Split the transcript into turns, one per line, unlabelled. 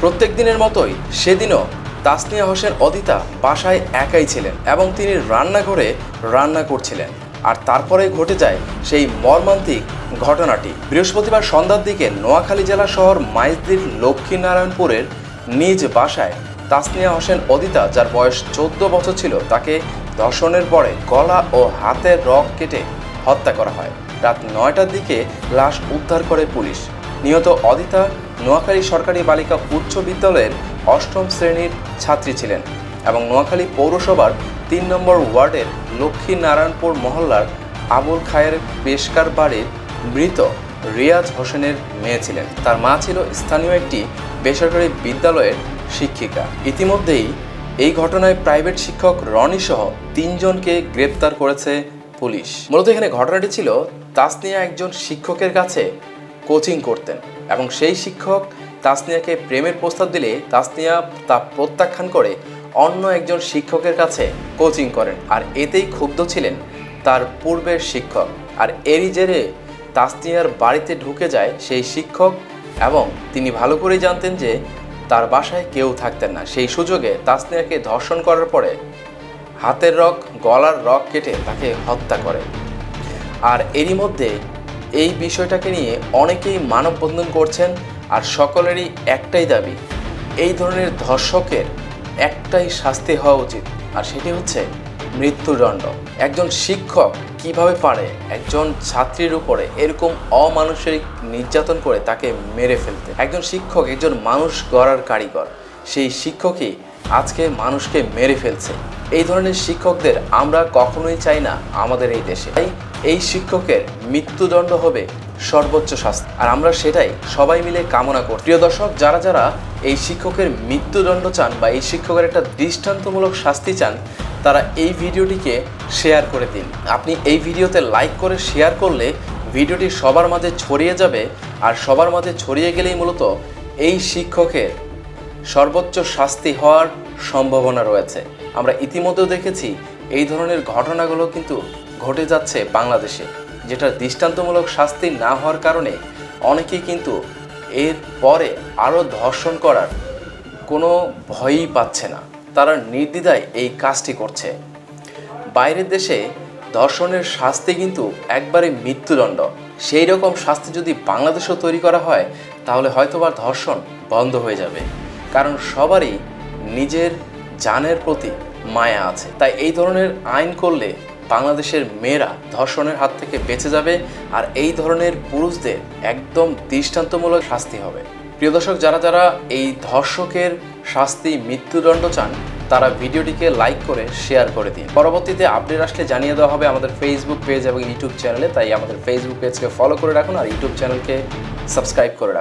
প্রত্যেক দিনের মতোই সেদিনও তাসনিয়া হোসেন অদিতা বাসায় একাই ছিলেন এবং তিনি রান্নাঘরে রান্না করছিলেন। আর তারপরে ঘটে যায় সেই মর্মান্তিক ঘটনাটি। বৃহস্পতিবার সন্ধ্যার দিকে নোয়াখালী জেলা শহর মাইজদির লক্ষ্মীনারায়ণপুরের নিজ বাসায় তাসনিয়া হোসেন অদিতা, যার বয়স চোদ্দ বছর ছিল, তাকে ধর্ষণের পরে গলা ও হাতের রক কেটে হত্যা করা হয়। রাত নয়টার দিকে লাশ উদ্ধার করে পুলিশ। নিহত অদিতা নোয়াখালী সরকারি বালিকা উচ্চ বিদ্যালয়ের অষ্টম শ্রেণির ছাত্রী ছিলেন এবং নোয়াখালী পৌরসভার তিন নম্বর ওয়ার্ডের লক্ষ্মীনারায়ণপুর মহল্লার আবুল খায়ের পেশকার বাড়ির মৃত রিয়াজ হোসেনের মেয়ে ছিলেন। তার মা ছিল স্থানীয় একটি বেসরকারি বিদ্যালয়ের শিক্ষিকা। ইতিমধ্যেই এই ঘটনায় প্রাইভেট শিক্ষক রনি সহ তিনজনকে গ্রেপ্তার করেছে পুলিশ। মূলত এখানে ঘটনাটি ছিল তাসনিয়া একজন শিক্ষকের কাছে কোচিং করতেন এবং সেই শিক্ষক তাসনিয়াকে প্রেমের প্রস্তাব দিলে তাসনিয়া তা প্রত্যাখ্যান করে অন্য একজন শিক্ষকের কাছে কোচিং করেন। আর এতেই ক্ষুব্ধ ছিলেন তার পূর্বের শিক্ষক। আর এরই জেরে তাসনিয়ার বাড়িতে ঢুকে যায় সেই শিক্ষক এবং তিনি ভালো করেই জানতেন যে তার বাসায় কেউ থাকতেন না। সেই সুযোগে তাসনিয়াকে ধর্ষণ করার পরে হাতের রক, গলার রক কেটে তাকে হত্যা করে। আর এরই মধ্যে এই বিষয়টাকে নিয়ে অনেকেই মানববন্ধন করছেন আর সকলেরই একটাই দাবি, এই ধরনের ধর্ষকের একটাই শাস্তি হওয়া উচিত। আর সেটি হচ্ছে মৃত্যুদণ্ড একজন শিক্ষক কীভাবে পারে একজন ছাত্রীর উপরে এরকম অমানুষিক নির্যাতন করে তাকে মেরে ফেলতে? একজন শিক্ষক, একজন মানুষ গড়ার কারিগর, সেই শিক্ষকই আজকে মানুষকে মেরে ফেলছে। এই ধরনের শিক্ষকদের আমরা কখনোই চাই না আমাদের এই দেশে। তাই এই শিক্ষকের মৃত্যুদণ্ড হবে সর্বোচ্চ শাস্তি। আর আমরা সেটাই সবাই মিলে কামনা করি। প্রিয় দর্শক, যারা যারা এই শিক্ষকের মৃত্যুদণ্ড চান বা এই শিক্ষকের একটা দৃষ্টান্তমূলক শাস্তি চান, তারা এই ভিডিওটিকে শেয়ার করে দিন। আপনি এই ভিডিওতে লাইক করে শেয়ার করলে ভিডিওটি সবার মাঝে ছড়িয়ে যাবে আর সবার মাঝে ছড়িয়ে গেলেই মূলত এই শিক্ষকের সর্বোচ্চ শাস্তি হওয়ার সম্ভাবনা রয়েছে। আমরা ইতিমধ্যেও দেখেছি এই ধরনের ঘটনাগুলো কিন্তু ঘটে যাচ্ছে বাংলাদেশে, যেটা দৃষ্টান্তমূলক শাস্তি না হওয়ার কারণে অনেকেই কিন্তু এর পরে আরও ধর্ষণ করার কোনো ভয়ই পাচ্ছে না। তারা নির্দ্বিধায় এই কাজটি করছে। বাইরের দেশে ধর্ষণের শাস্তি কিন্তু একবারে মৃত্যুদণ্ড। সেই রকম শাস্তি যদি বাংলাদেশেও তৈরি করা হয়, তাহলে হয়তোবা ধর্ষণ বন্ধ হয়ে যাবে। কারণ সবারই নিজের জানের প্রতি মায়া আছে। তাই এই ধরনের আইন করলে বাংলাদেশের মেয়েরা ধর্ষণের হাত থেকে বেঁচে যাবে আর এই ধরনের পুরুষদের একদম দৃষ্টান্তমূলক শাস্তি হবে। প্রিয় দর্শক, যারা যারা এই ধর্ষকের শাস্তি মৃত্যুদণ্ড চান, তারা ভিডিওটিকে লাইক করে শেয়ার করে দিন। পরবর্তীতে আপডেট আসলে জানিয়ে দেওয়া হবে আমাদের ফেসবুক পেজ এবং ইউটিউব চ্যানেলে তাই আমাদের ফেসবুক পেজকে ফলো করে রাখুন আর ইউটিউব চ্যানেলকে সাবস্ক্রাইব করে রাখুন।